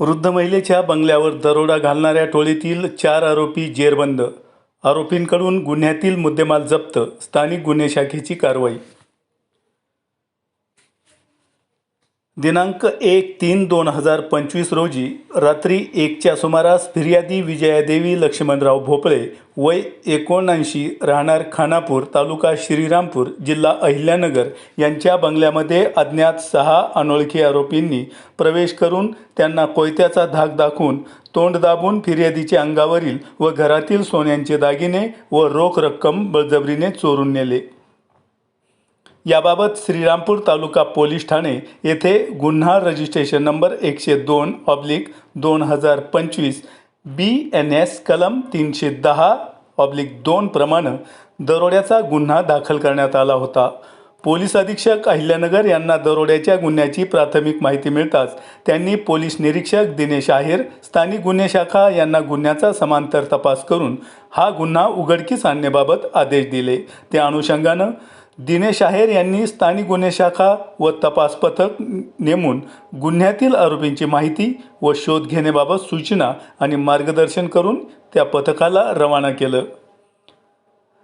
वृद्ध महिलेच्या बंगल्यावर दरोडा घालणाऱ्या टोळीतील चार आरोपी जेरबंद. आरोपींकडून गुन्ह्यातील मुद्देमाल जप्त. स्थानिक गुन्हे शाखेची कारवाई. दिनांक एक तीन दोन हजार पंचवीस रोजी रात्री एकच्या सुमारास फिर्यादी विजयादेवी लक्ष्मणराव भोपळे वय एकोणऐंशी राहणार खानापूर तालुका श्रीरामपूर जिल्हा अहिल्यानगर यांच्या बंगल्यामध्ये अज्ञात सहा अनोळखी आरोपींनी प्रवेश करून त्यांना कोयत्याचा धाक दाखवून तोंड दाबून फिर्यादीच्या अंगावरील व घरातील सोन्यांचे दागिने व रोख रक्कम बळजबरीने चोरून नेले. याबाबत श्रीरामपूर तालुका पोलीस ठाणे येथे गुन्हा रजिस्ट्रेशन नंबर एकशे दोन ऑब्लिक दोन हजार पंचवीस बी एन एस कलम तीनशे दहा ऑब्लिक दोन प्रमाणे दरोड्याचा गुन्हा दाखल करण्यात आला होता. पोलीस अधीक्षक अहिल्यानगर यांना दरोड्याच्या गुन्ह्याची प्राथमिक माहिती मिळताच त्यांनी पोलीस निरीक्षक दिनेश आहेर स्थानिक गुन्हे शाखा यांना गुन्ह्याचा समांतर तपास करून हा गुन्हा उघडकीस आणण्याबाबत आदेश दिले. त्या अनुषंगानं दिनेश आहेर यांनी स्थानिक गुन्हे शाखा व तपास पथक नेमून गुन्ह्यातील आरोपींची माहिती व शोध घेण्याबाबत सूचना आणि मार्गदर्शन करून त्या पथकाला रवाना केलं.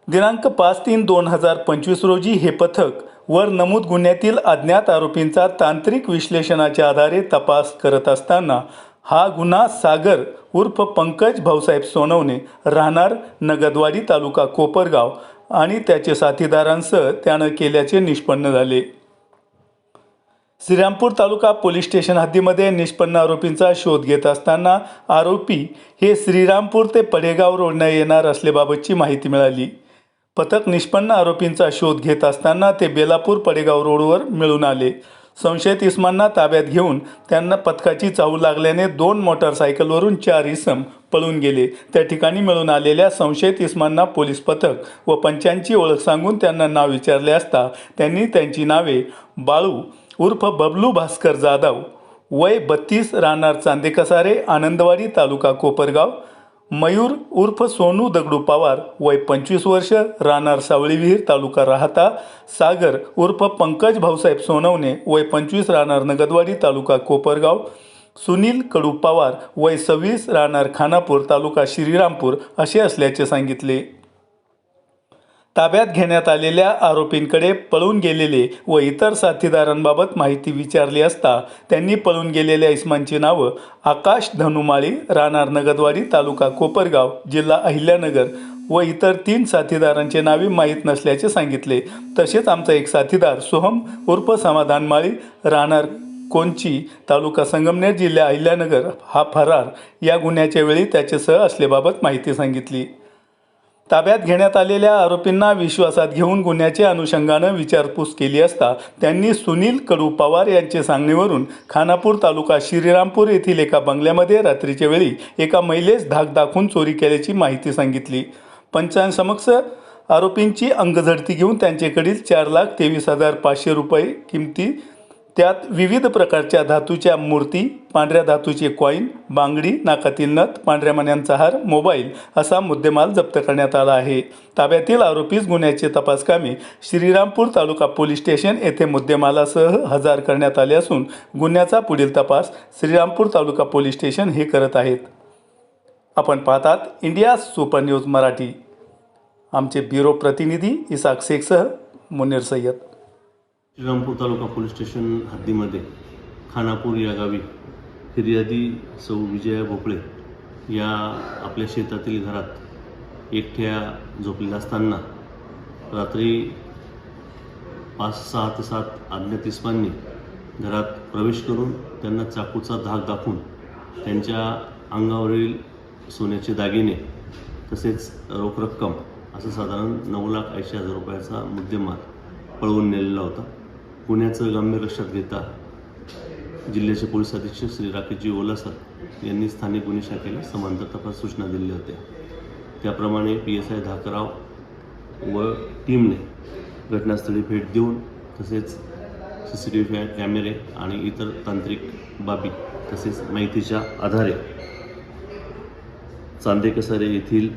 दिनांक पाच तीन दोन हजार पंचवीस रोजी हे पथक वर नमूद गुन्ह्यातील अज्ञात आरोपींचा तांत्रिक विश्लेषणाच्या आधारे तपास करत असताना हा गुन्हा सागर उर्फ पंकज भाऊसाहेब सोनवणे राहणार नगदवाडी तालुका कोपरगाव आणि त्याचे साथीदारांसह त्यानं केल्याचे निष्पन्न झाले. श्रीरामपूर तालुका पोलीस स्टेशन हद्दीमध्ये निष्पन्न आरोपींचा शोध घेत असताना आरोपी हे श्रीरामपूर ते पडेगाव रोडनं येणार असल्याबाबतची माहिती मिळाली. पथक निष्पन्न आरोपींचा शोध घेत असताना ते बेलापूर पडेगाव रोडवर मिळून आले. संशयित इस्मांना ताब्यात घेऊन त्यांना पथकाची चाहू लागल्याने दोन मोटारसायकलवरून चार इसम पळून गेले. त्या ठिकाणी मिळून आलेल्या संशयित इस्मांना पोलीस पथक व पंचांची ओळख सांगून त्यांना नाव विचारले असता त्यांनी त्यांची नावे बाळू उर्फ बबलू भास्कर जाधव वय बत्तीस राहणार चांदेकसारे आनंदवाडी तालुका कोपरगाव मयूर उर्फ सोनू दगडू पवार वय पंचवीस वर्ष राहणार सावळी विहीर तालुका राहता. सागर उर्फ पंकज भाऊसाहेब सोनवणे वय पंचवीस राहणार नगदवाडी तालुका कोपरगाव. सुनील कडू पवार वय सव्वीस राहणार खानापूर तालुका श्रीरामपूर असे असल्याचे सांगितले. ताब्यात घेण्यात आलेल्या आरोपींकडे पळून गेलेले व इतर साथीदारांबाबत माहिती विचारली असता त्यांनी पळून गेलेल्या इस्मांची नावं आकाश धनुमाळी राहणार नगदवाडी तालुका कोपरगाव जिल्हा अहिल्यानगर व इतर तीन साथीदारांचे नावे माहीत नसल्याचे सांगितले. तसेच आमचा एक साथीदार सोहम उर्फ समाधान माळी राहणार कोंची तालुका संगमनेर जिल्हा अहिल्यानगर हा फरार या गुन्ह्याच्या वेळी त्याच्यासह असल्याबाबत माहिती सांगितली. ताब्यात घेण्यात आलेल्या आरोपींना विश्वासात घेऊन गुन्ह्याच्या अनुषंगानं विचारपूस केली असता त्यांनी सुनील कडू पवार यांचे सांगणीवरून खानापूर तालुका श्रीरामपूर येथील एका बंगल्यामध्ये रात्रीच्या वेळी एका महिलेस धाक दाखवून चोरी केल्याची माहिती सांगितली. पंचांसमक्ष आरोपींची अंगझडती घेऊन त्यांच्याकडील चार लाख तेवीस हजार पाचशे रुपये किमती त्यात विविध प्रकारच्या धातूच्या मूर्ती पांढऱ्या धातूचे कॉईन बांगडी नाकातील नथ पांढऱ्या मण्यांचा हार मोबाईल असा मुद्देमाल जप्त करण्यात आला आहे. ताब्यातील आरोपीस गुन्ह्याचे तपासकामी श्रीरामपूर तालुका पोलीस स्टेशन येथे मुद्देमालासह हजर करण्यात आले असून गुन्ह्याचा पुढील तपास श्रीरामपूर तालुका पोलीस स्टेशन हे करत आहेत. आपण पाहतात इंडिया सुपर न्यूज मराठी. आमचे ब्युरो प्रतिनिधी इसाक शेखसह मुनीर सय्यद. श्रीरामपूर तालुका पोलीस स्टेशन हद्दीमध्ये खानापूर या गावी फिर्यादी सौ विजया भोपळे या आपल्या शेतातील घरात एकट्या झोपलेल्या असताना रात्री पाच सहा ते सात अज्ञात इस्मांनी घरात प्रवेश करून त्यांना चाकूचा धाक दाखवून त्यांच्या अंगावरील सोन्याचे दागिने तसेच रोख रक्कम असं साधारण नऊ लाख ऐंशी हजार रुपयाचा मुद्देमाल पळवून नेलेला होता. पुण्याचं गांभीर लक्षात घेता जिल्ह्याचे पोलीस अधीक्षक श्री राकेशजी ओलासर यांनी स्थानिक गुन्हे शाखेला समांतर तपास सूचना दिल्या होत्या. त्याप्रमाणे पी एस आय धाकराव व टीमने घटनास्थळी भेट देऊन तसेच सी सी टी व्ही कॅमेरे आणि इतर तांत्रिक बाबी तसेच माहितीच्या आधारे चांदेकसारे येथील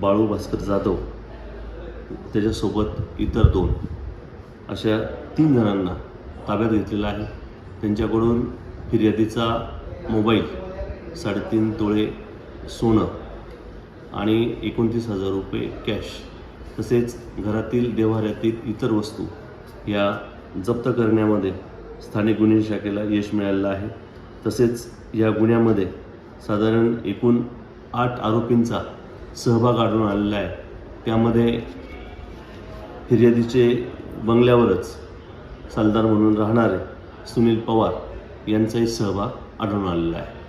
बाळू भास्कर जाधव त्याच्यासोबत इतर दोन अशा तीन जणांना ताब्यात घेतलेला आहे. त्यांच्याकडून फिर्यादीचा मोबाईल साडेतीन तोळे सोनं आणि एकोणतीस हजार रुपये कॅश तसेच घरातील देव्हाऱ्यातील इतर वस्तू या जप्त करण्यामध्ये स्थानिक गुन्हे शाखेला यश मिळालेलं आहे. तसेच या गुन्ह्यामध्ये साधारण एकूण आठ आरोपींचा सहभाग आढळून आलेला आहे. त्यामध्ये फिर्यादीचे बंगल्यावरच सालदार म्हणून राहणारे सुनील पवार यांचाही सहभाग आढळून आलेला आहे.